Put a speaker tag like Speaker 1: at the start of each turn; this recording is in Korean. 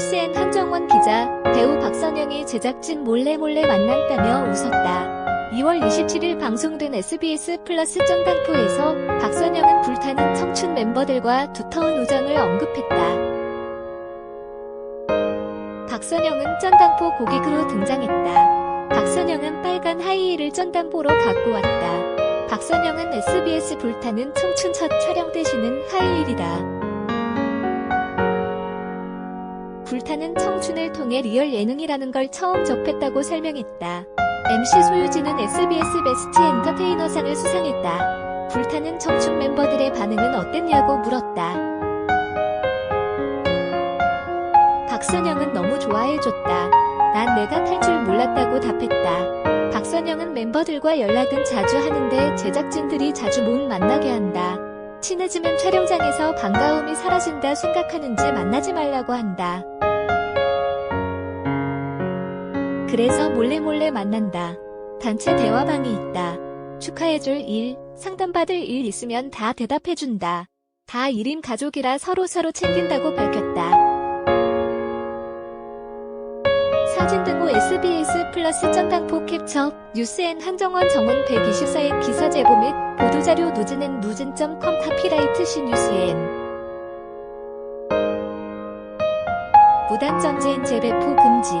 Speaker 1: 뉴스엔 한정원 기자, 배우 박선영이 제작진 몰래 몰래 만났다며 웃었다. 2월 27일 방송된 SBS 플러스 쩐당포에서 박선영은 불타는 청춘 멤버들과 두터운 우정을 언급했다. 박선영은 쩐당포 고객으로 등장했다. 박선영은 빨간 하이힐을 쩐당포로 갖고 왔다. 박선영은 SBS 불타는 청춘 첫 촬영 되시는 하이힐이다. 불타는 청춘을 통해 리얼 예능이라는 걸 처음 접했다고 설명했다. MC 소유진은 SBS 베스트 엔터테이너상을 수상했다. 불타는 청춘 멤버들의 반응은 어땠냐고 물었다. 박선영은 너무 좋아해줬다. 난 내가 탈 줄 몰랐다고 답했다. 박선영은 멤버들과 연락은 자주 하는데 제작진들이 자주 못 만나게 한다. 친해지면 촬영장에서 반가움이 사라진다 생각하는지 만나지 말라고 한다. 그래서 몰래 몰래 만난다. 단체 대화방이 있다. 축하해줄 일, 상담받을 일 있으면 다 대답해준다. 다 1인 가족이라 서로서로 챙긴다고 밝혔다. 사진 등호 SBS 플러스 쩐당포 캡처, 뉴스엔 한정원 정원 124의 기사 제보 및 보도자료 누진엔 누진.com 카피라이트 신뉴스엔. 무단전지엔 재배포 금지